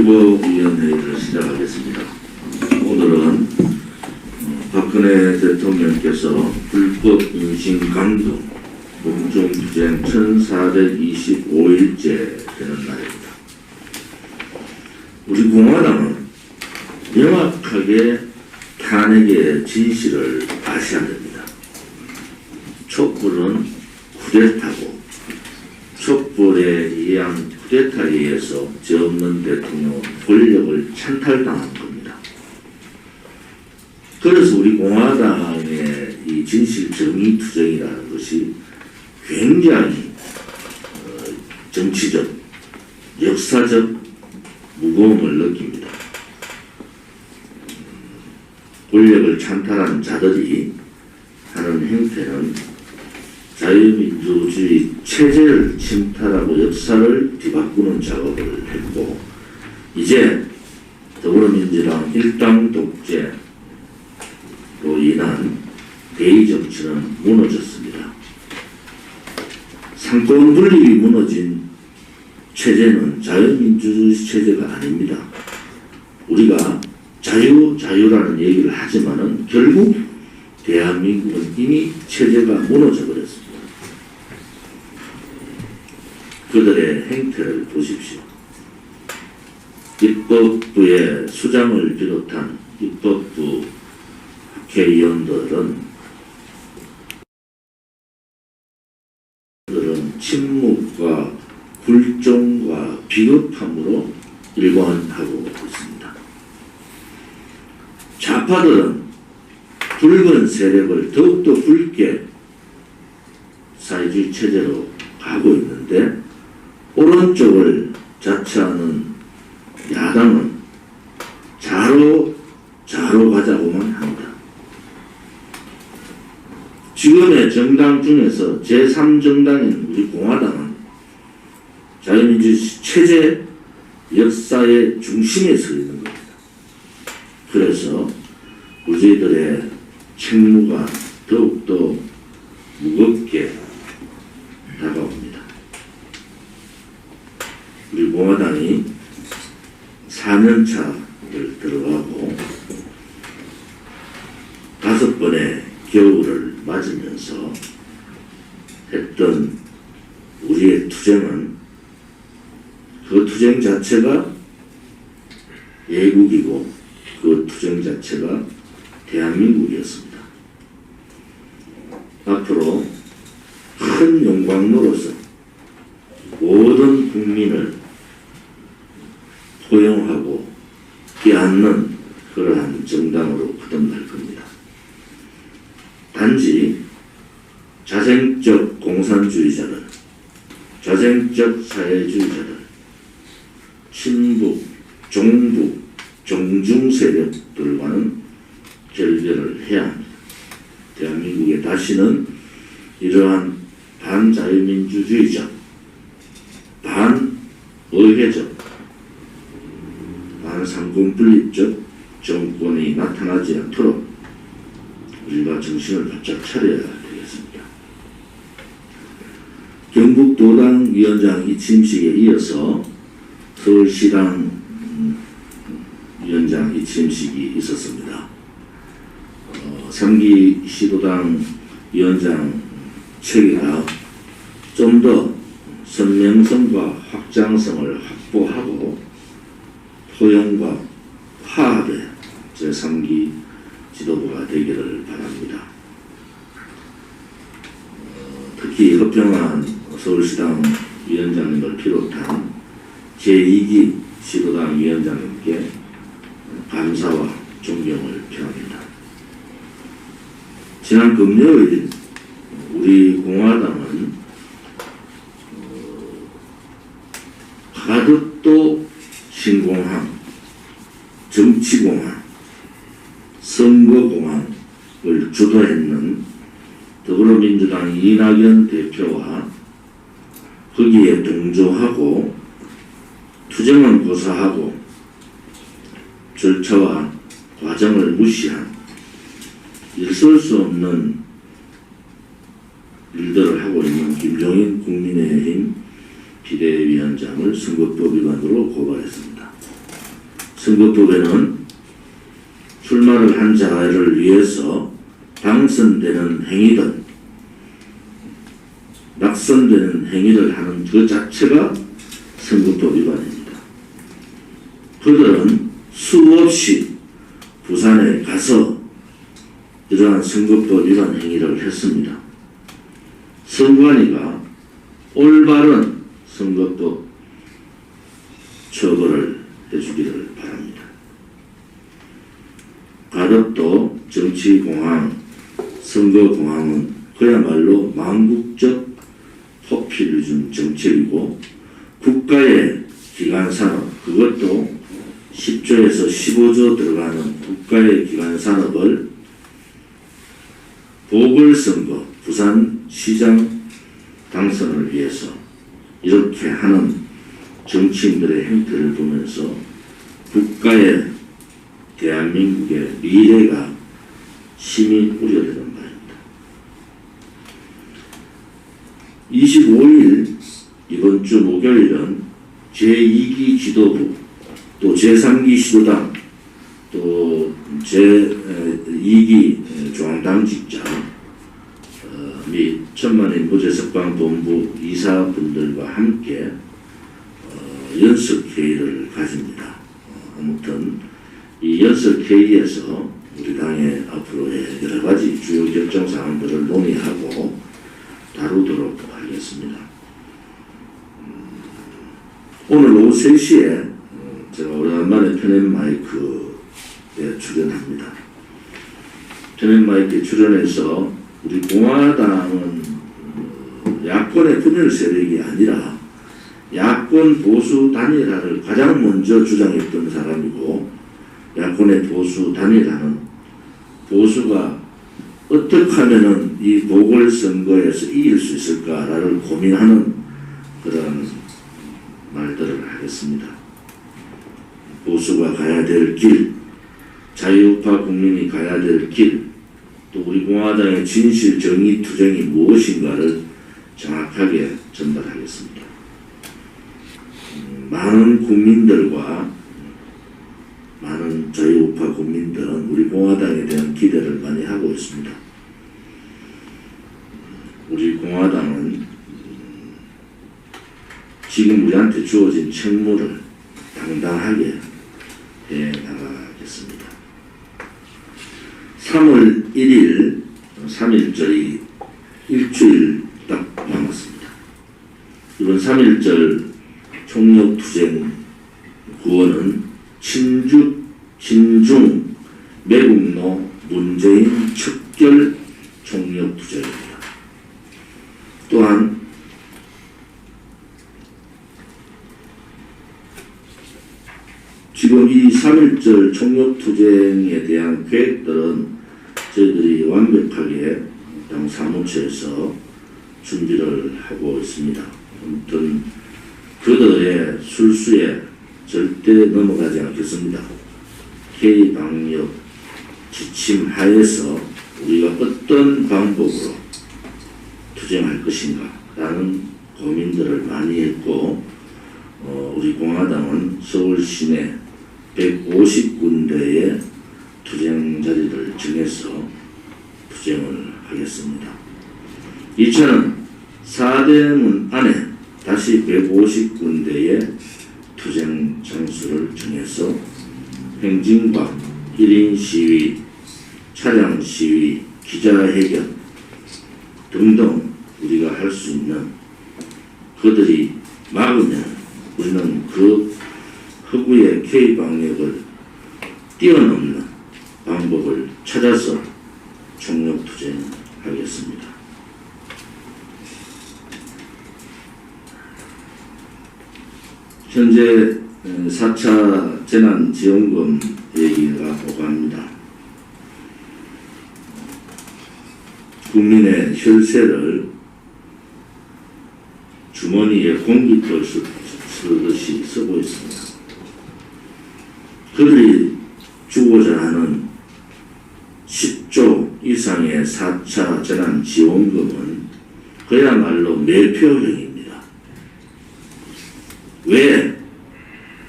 25일 최고위원회를 시작하겠습니다. 오늘은 어, 박근혜 대통령께서 불법 임신 강도 공중투쟁 1425일째 되는 날입니다. 우리 공화당은 명확하게 탄핵의 진실을 아셔야 됩니다. 촛불은 쿠데타고 촛불에 의한 쿠데타에 의해서 죄 없는 대통령은 권력을 찬탈당한 겁니다. 그래서 우리 공화당의 이 진실 정의 투쟁이라는 것이 굉장히 어, 정치적, 역사적 무거움을 느낍니다. 권력을 찬탈한 자들이 하는 행태는 자유민주주의 체제를 침탈하고 역사를 뒤바꾸는 작업을 했고 이제 더불어민주당 일당 독재로 인한 대의 정치는 무너졌습니다. 상권 분립이 무너진 체제는 자유민주주의 체제가 아닙니다. 우리가 자유 자유라는 얘기를 하지만은 결국 대한민국은 이미 체제가 무너져 버렸습니다. 그들의 행태를 보십시오. 입법부의 수장을 비롯한 입법부 국회의원들은 그들은 침묵과 굴종과 비겁함으로 일관하고 있습니다. 좌파들은 붉은 세력을 더욱더 붉게 사회주의 체제로 가고 있는데 오른쪽을 자처하는 야당은 좌로 좌로 가자고만 합니다. 지금의 정당 중에서 제3정당인 우리 공화당은 자유민주 체제 역사의 중심에 서 있는 겁니다. 그래서 우리들의 책무가 더욱더 무겁게 다가옵니다. 공화당이 4년차를 들어가고 다섯 번의 겨울을 맞으면서 했던 우리의 투쟁은 그 투쟁 자체가 예국이고 그 투쟁 자체가 대한민국이었습니다. 앞으로 큰 영광로로서 모든 국민을 포용하고 끼안는 그러한 정당으로 거듭날 겁니다. 단지 자생적 공산주의자들, 자생적 사회주의자들, 친북, 종북, 정중 세력들과는 결별을 해야 합니다. 대한민국에 다시는 이러한 반자유민주주의적, 반의회적, 반상공분립적 정권이 나타나지 않도록 우리가 정신을 바짝 차려야 되겠습니다. 경북도당 위원장 이침식에 이어서 서울시당 음, 위원장 이침식이 있었습니다. 어, 3기 시도당 위원장 체계가 좀 더 선명성과 확장성을 확보하고 포용과 화합의 제3기 지도부가 되기를 바랍니다. 어, 특히 허평한 서울시당 위원장님을 비롯한 제2기 시도당 위원장님께 감사와 존경을 표합니다. 지난 금요일 우리 공화당은 어, 가덕도 신공항, 정치공항, 선거공항을 주도했는 더불어민주당 이낙연 대표와 거기에 동조하고 투쟁은 고사하고 절차와 과정을 무시한 있을 수 없는 일들을 하고 있는 김종인 국민의힘 비대위원장을 선거법 위반으로 고발했습니다. 선거법에는 출마를 한 자를 위해서 당선되는 행위든 낙선되는 행위를 하는 그 자체가 선거법 위반입니다. 그들은 수없이 부산에 가서 이러한 선거법 위반 행위를 했습니다. 선관위가 올바른 선거법 처벌을 해주기를 바랍니다. 가덕도 정치공항, 선거공항은 그야말로 망국적 포퓰리즘 정책이고 국가의 기관산업, 그것도 10조에서 15조 들어가는 국가의 기관산업을 보궐선거, 부산시장 당선을 위해서 이렇게 하는 정치인들의 행태를 보면서 국가의 대한민국의 미래가 심히 우려되는 바입니다. 25일 이번 주 목요일은 제2기 지도부 또 제3기 시도당 또 제2기 중앙당직자 어, 및 천만인 무죄석방본부 이사분들과 함께 어, 연석회의를 가집니다. 어, 아무튼 이 연석회의에서 우리 당의 앞으로의 여러 가지 주요 결정 사항들을 논의하고 다루도록 하겠습니다. 음, 오늘 오후 3시에 제가 오랜만에 편앤 마이크에 출연합니다. 편앤 마이크에 출연해서 우리 공화당은 어, 야권의 분열 세력이 아니라 야권 보수 단일화를 가장 먼저 주장했던 사람이고 야권의 보수 단일화는 보수가 어떻게 하면은 이 보궐선거에서 이길 수 있을까를 고민하는 그런 말들을 하겠습니다. 보수가 가야 될 길, 자유우파 국민이 가야 될 길, 또 우리 공화당의 진실 정의 투쟁이 무엇인가를 정확하게 전달하겠습니다. 음, 많은 국민들과 많은 자유우파 국민들은 우리 공화당에 대한 기대를 많이 하고 있습니다. 우리 공화당은 음, 지금 우리한테 주어진 책무를 당당하게 해 나가겠습니다. 3월 1일 3일절이 일주일 딱 남았습니다. 이번 3일절 총력투쟁 구원은 친주, 진중, 매국노, 문재인 척결 총력투쟁입니다. 또한 지금 이 3.1절 총력투쟁에 대한 계획들은 저희들이 완벽하게 당 사무처에서 준비를 하고 있습니다. 아무튼 그들의 술수에 절대 넘어가지 않겠습니다. K방역 지침 하에서 우리가 어떤 방법으로 투쟁할 것인가 라는 고민들을 많이 했고 어, 우리 공화당은 서울 시내 150군데의 투쟁 자리를 정해서 투쟁을 하겠습니다. 2차는 사대문 안에 다시 150군데의 투쟁 장소를 정해서 행진과 1인 시위, 차량 시위, 기자회견 등등 우리가 할 수 있는 그들이 막으면 우리는 그 허구의 K 방역을 뛰어넘는 방법을 찾아서 총력 투쟁하겠습니다. 현재 4차 재난지원금 얘기가 오갑니다. 국민의 혈세를 주머니에 공깃돌 쓰- 쓰듯이 쓰고 있습니다. 그들이 주고자 하는 10조 이상의 4차 재난지원금은 그야말로 매표형입니다. 왜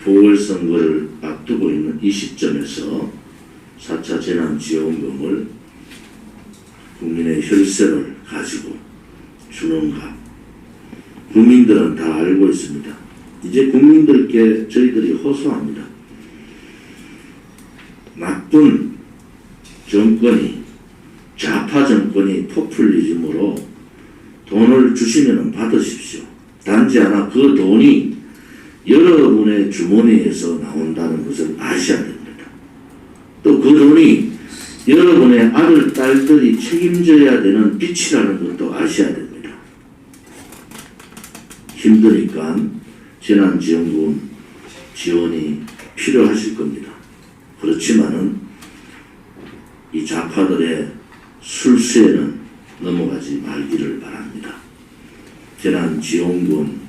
보궐선거를 앞두고 있는 이 시점에서 4차 재난지원금을 국민의 혈세를 가지고 주는가 국민들은 다 알고 있습니다. 이제 국민들께 저희들이 호소합니다. 나쁜 정권이 좌파 정권이 포퓰리즘으로 돈을 주시면 받으십시오. 단지 하나 그 돈이 여러분의 주머니에서 나온다는 것을 아셔야 됩니다. 또 그 돈이 여러분의 아들, 딸들이 책임져야 되는 빛이라는 것도 아셔야 됩니다. 힘드니까 재난지원금 지원이 필요하실 겁니다. 그렇지만은 이 좌파들의 술수에는 넘어가지 말기를 바랍니다. 재난지원금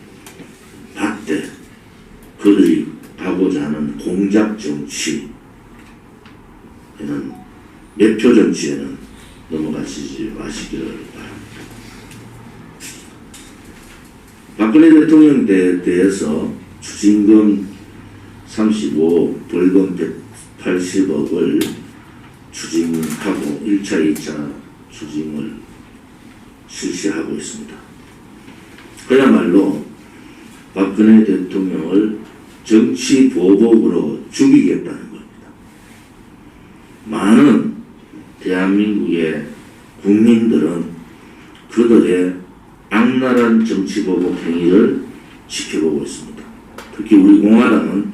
그들이 하고자 하는 공작 정치 이런 매표 정치에는 넘어가시지 마시기를 바랍니다. 박근혜 대통령 에 대해서 추징금 35, 벌금 180억을 추징하고 1차, 2차 추징을 실시하고 있습니다. 그야말로 박근혜 대통령을 정치 보복으로 죽이겠다는 겁니다. 많은 대한민국의 국민들은 그들의 악랄한 정치 보복 행위를 지켜보고 있습니다. 특히 우리 공화당은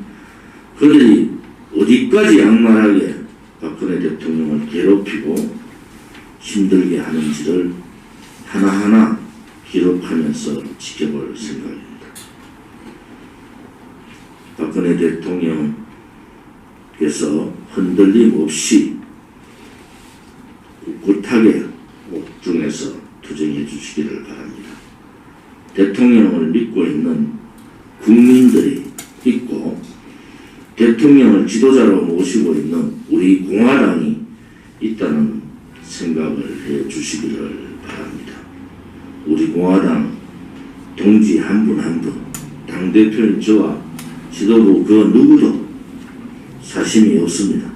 그들이 어디까지 악랄하게 박근혜 대통령을 괴롭히고 힘들게 하는지를 하나하나 기록하면서 지켜볼 생각입니다. 박근혜 대통령께서 흔들림 없이 꿋꿋하게 옥중에서 투쟁해 주시기를 바랍니다. 대통령을 믿고 있는 국민들이 있고 대통령을 지도자로 모시고 있는 우리 공화당이 있다는 생각을 해 주시기를 바랍니다. 우리 공화당 동지 한 분 한 분, 당대표인 저와 지도부 그 누구도 사심이 없습니다.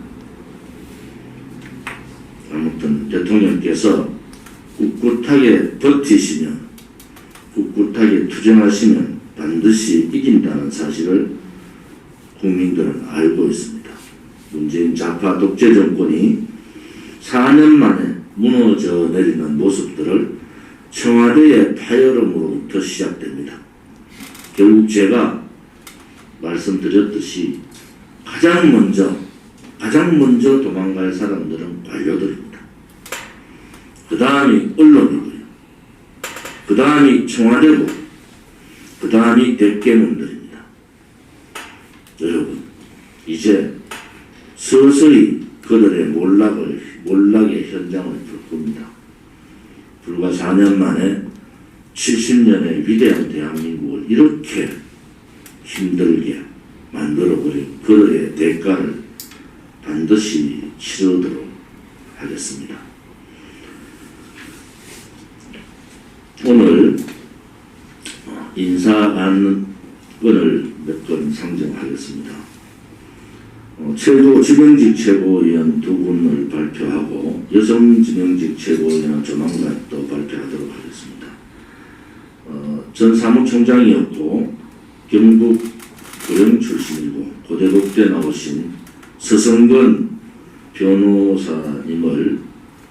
아무튼 대통령께서 꿋꿋하게 버티시면 꿋꿋하게 투쟁하시면 반드시 이긴다는 사실을 국민들은 알고 있습니다. 문재인 좌파 독재 정권이 4년 만에 무너져 내리는 모습들을 청와대의 파열음으로부터 시작됩니다. 결국 제가 말씀드렸듯이 가장 먼저 가장 먼저 도망갈 사람들은 관료들입니다. 그 다음이 언론이고요. 그 다음이 청와대고 그 다음이 대깨문들입니다. 여러분 이제 서서히 그들의 몰락을 몰락의 현장을 볼 겁니다. 불과 4년 만에 70년의 위대한 대한민국을 이렇게 힘들게 만들어버린 그들의 대가를 반드시 치르도록 하겠습니다. 오늘 인사안건을 몇 건 상정하겠습니다. 어, 최고 지명직 최고위원 두 분을 발표하고 여성 지명직 최고위원 조만간 또 발표하도록 하겠습니다. 어, 전 사무총장이었고 경북 고령 출신이고 고대국대 나오신 서성건 변호사님을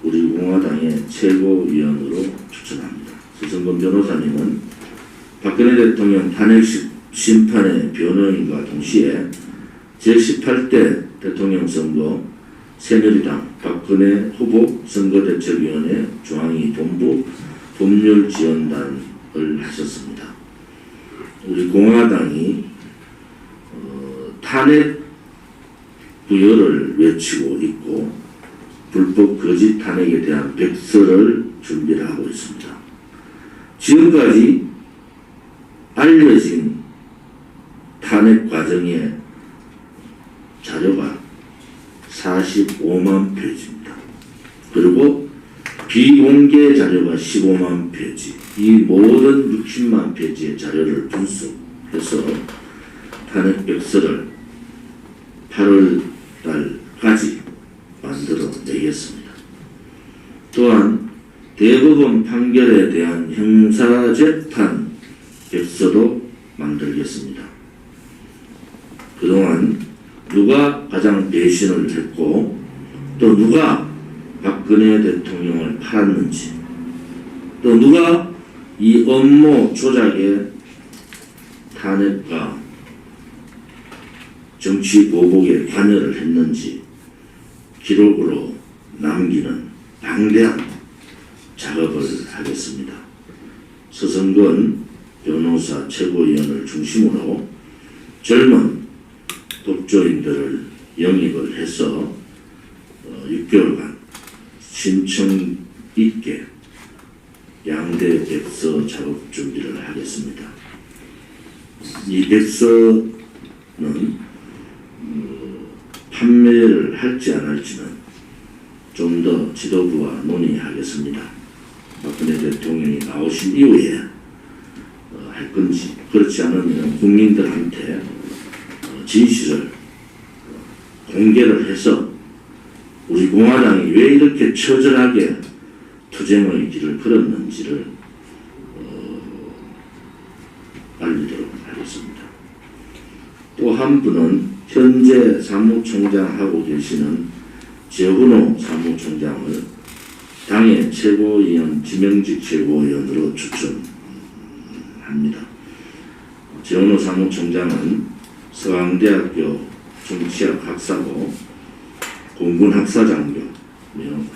우리 공화당의 최고위원으로 추천합니다. 서성건 변호사님은 박근혜 대통령 탄핵 시- 심판의 변호인과 동시에 제18대 대통령 선거 새누리당 박근혜 후보 선거대책위원회 중앙위 본부 법률지원단을 하셨습니다. 우리 공화당이 어, 탄핵 부여를 외치고 있고 불법 거짓 탄핵에 대한 백서를 준비를 하고 있습니다. 지금까지 알려진 탄핵 과정의 자료가 45만 페이지입니다. 그리고 비공개 자료가 15만 페이지. 이 모든 60만 페이지의 자료를 분석해서 탄핵 백서를 8월 달까지 만들어 내겠습니다. 또한 대법원 판결에 대한 형사재판 백서도 만들겠습니다. 그동안 누가 가장 배신을 했고 또 누가 박근혜 대통령을 팔았는지 또 누가 이 업무 조작에 탄핵과 정치 보복에 관여를 했는지 기록으로 남기는 방대한 작업을 하겠습니다. 서성근 변호사 최고위원을 중심으로 젊은 독조인들을 영입을 해서 어, 6개월간 신청 있게 양대 백서 작업 준비를 하겠습니다. 이 백서는 어, 판매를 할지 안 할지는 좀 더 지도부와 논의하겠습니다. 박근혜 대통령이 나오신 이후에 어, 할 건지 그렇지 않으면 국민들한테 어, 진실을 어, 공개를 해서 우리 공화당이 왜 이렇게 처절하게 투쟁의 길을 걸었는지를 어, 알리도록 하겠습니다. 또 한 분은 현재 사무총장 하고 계시는 재훈호 사무총장을 당의 최고위원 지명직 최고위원으로 추천합니다. 재훈호 사무총장은 서강대학교 정치학 학사고 공군 학사장교,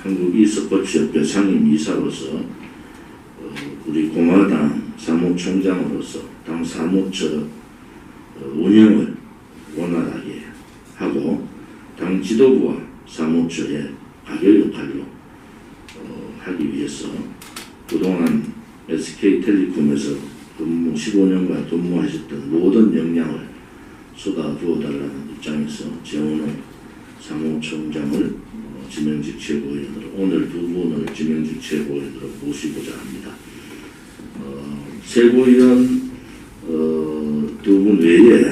한국 이스포츠협회 상임이사로서 어, 우리 공화당 사무총장으로서 당 사무처 어, 운영을 원활하게 하고 당 지도부와 사무처의 가교 역할로 어, 하기 위해서 그동안 SK텔레콤에서 근무 15년간 근무하셨던 모든 역량을 쏟아부어달라는 입장에서 재원호 사무총장을 어, 지명직 최고위원으로 오늘 두 분을 지명직 최고위원으로 모시고자 합니다. 어, 최고위원 어, 두분 외에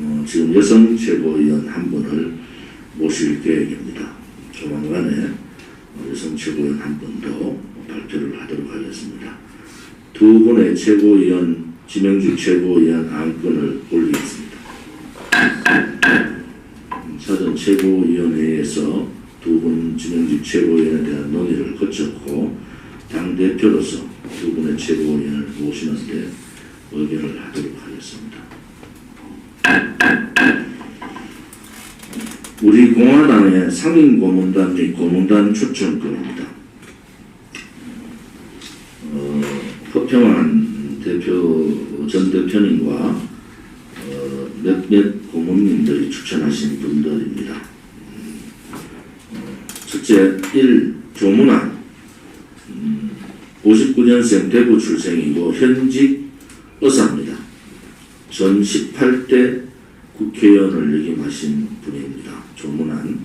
어, 지금 여성 최고위원 한 분을 모실 계획입니다. 조만간에 어, 여성 최고위원 한 분도 발표를 하도록 하겠습니다. 두 분의 최고위원 지명직 최고위원 안건을 올리겠습니다. 사전 최고위원회에서 두 분 지명직 최고위원에 대한 논의를 거쳤고 당 대표로서 두 분의 최고위원을 모시는데 의결을 하도록 하겠습니다. 우리 공화당의 상임 고문단 및 고문단 추천권입니다. 어, 허평한 대표 전 대표님과 어, 몇몇 고문님들이 추천하신 분들입니다. 음, 어, 첫째 1. 조문안 음, 59년생 대구 출생이고 현직 의사입니다. 전 18대 국회의원을 역임하신 분입니다. 조문안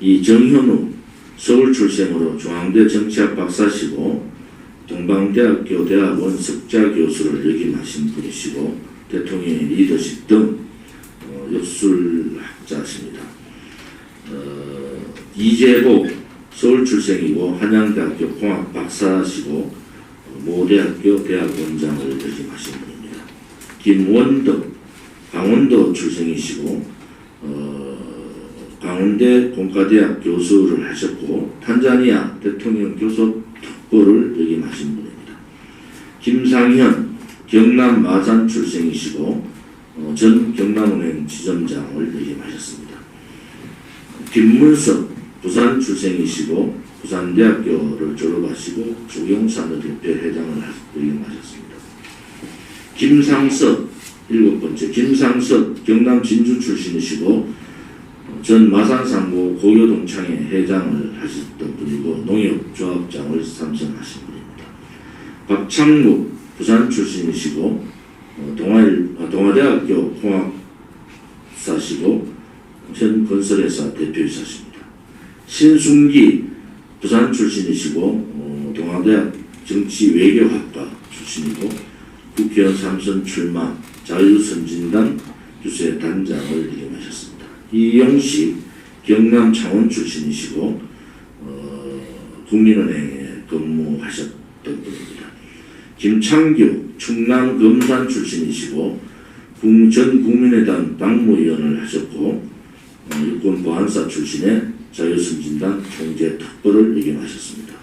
이정현우 서울 출생으로 중앙대 정치학 박사시고 동방대학교 대학원 석좌 교수를 역임하신 분이시고 대통령의 리더십 등 어, 역술학자십니다. 어, 이재복 서울 출생이고 한양대학교 공학 박사시고 어, 모대학교 대학원장을 역임하신 분입니다. 김원덕 강원도 출생이시고 어, 강원대 공과대학 교수를 하셨고 탄자니아 대통령 교수 특보를 역임하신 분입니다. 김상현 경남 마산 출생이시고 어, 전 경남은행 지점장을 역임하셨습니다. 김문석 부산 출생이시고 부산대학교를 졸업하시고 조경산업협회 회장을 역임하셨습니다. 김상석 일곱 번째 김상석 경남 진주 출신이시고 어, 전 마산상고 고교동창회 회장을 하셨던 분이고 농협조합장을 삼선하신 분입니다. 박창국 부산 출신이시고 어, 동아일 어, 동아대학교 공학사시고 현 건설회사 대표이사십니다. 신순기 부산 출신이시고 어, 동아대학 정치외교학과 출신이고 국회의원 삼선 출마 자유선진당 주세 단장을 역임하셨습니다. 이영식 경남 창원 출신이시고 어, 국민은행에 근무하셨던 분입니다. 김창규 충남 금산 출신이시고 국- 전 국민의당 당무위원을 하셨고 어, 육군 보안사 출신의 자유승진당 총재 특보를 역임하셨습니다.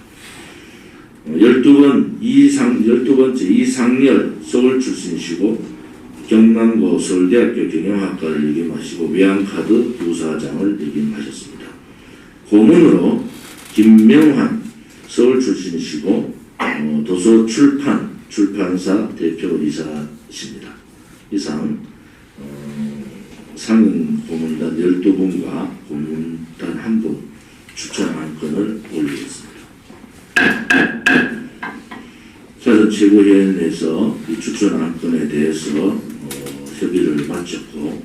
어, 12번 이상 12번째 이상열 서울 출신이시고 경남고 서울대학교 경영학과를 역임하시고 외환카드 부사장을 역임하셨습니다. 고문으로 김명환 서울 출신이시고 어, 도서 출판 출판사 대표이사십니다. 이상 어, 상임 고문단 12분과 고문단 1분 추천 안건을 올리겠습니다. 사전 최고위원회에서 이 추천 안건에 대해서 어, 협의를 마쳤고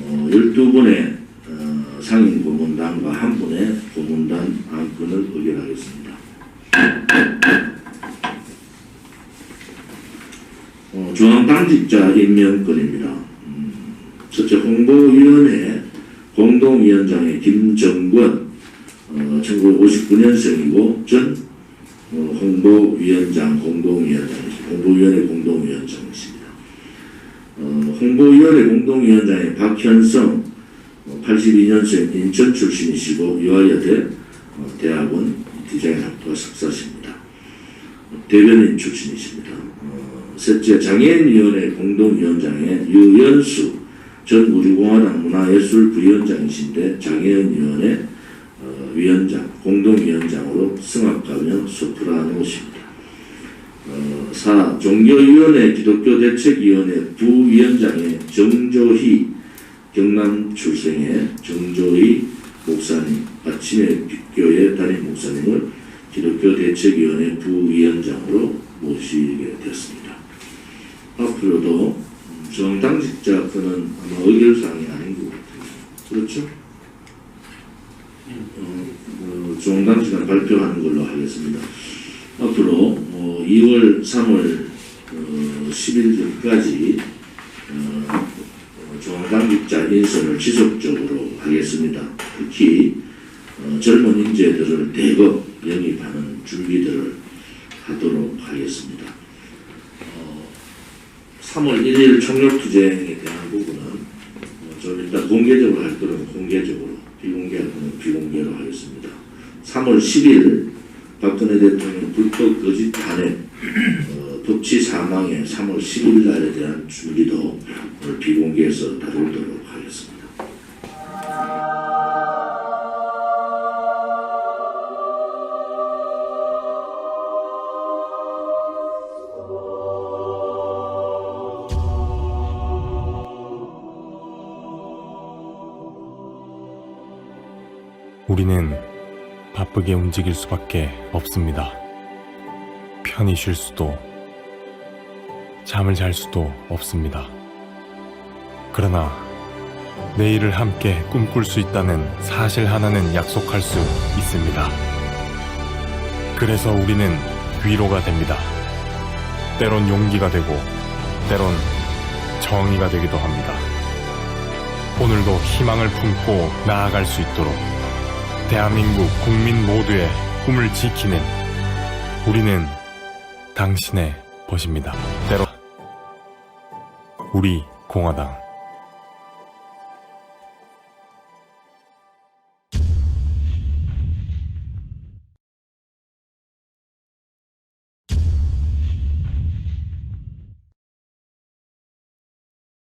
어, 12분의 어, 상임 고문단과 한 분의 고문단 안건을 의결하겠습니다. 어, 중앙당직자 임명권입니다. 음, 첫째 홍보위원회 공동위원장의 김정권 어, 1959년생이고 전 어, 홍보위원장 공동위원장이십니다. 홍보위원회 공동위원장이십니다. 어, 홍보위원회 공동위원장의 박현성 어, 82년생 인천 출신이시고 유아여대 어, 대학원 디자인학과 석사십니다. 어, 대변인 출신이십니다. 어, 셋째 장애인위원회 공동위원장의 유연수 전 우리공화당 문화예술 부위원장이신데 장애인위원회 어, 위원장, 공동위원장으로 승합가명 소프라노십니다. 어, 4. 종교위원회 기독교대책위원회 부위원장의 정조희 경남 출생의 정조희 목사님, 아침에 교회 담임 목사님을 기독교대책위원회 부위원장으로 모시게 되었습니다. 앞으로도 음, 정 당직자 그는 아마 의결사항이 아닌 것 같아요. 그렇죠? 어, 어, 중앙당직은 발표하는 걸로 하겠습니다. 앞으로 어, 2월, 3월 어, 10일 전까지 어, 어, 중앙당직자 인선을 지속적으로 하겠습니다. 특히 어, 젊은 인재들을 대거 영입하는 준비들을 하도록 하겠습니다. 어, 3월 1일 총력투쟁에 대한 부분은 어, 좀 일단 공개적으로 할 거는 공개적으로, 비공개할 거는 비공개로 하겠습니다. 3월 10일 박근혜 대통령 불법 거짓 탄핵 어, 법치 사망의 3월 10일 날에 대한 준비도 비공개해서 다루도록 하겠습니다. 바쁘게 움직일 수밖에 없습니다. 편히 쉴 수도, 잠을 잘 수도 없습니다. 그러나 내일을 함께 꿈꿀 수 있다는 사실 하나는 약속할 수 있습니다. 그래서 우리는 위로가 됩니다. 때론 용기가 되고, 때론 정의가 되기도 합니다. 오늘도 희망을 품고 나아갈 수 있도록 대한민국 국민 모두의 꿈을 지키는 우리는 당신의 벗입니다. 때로 우리 공화당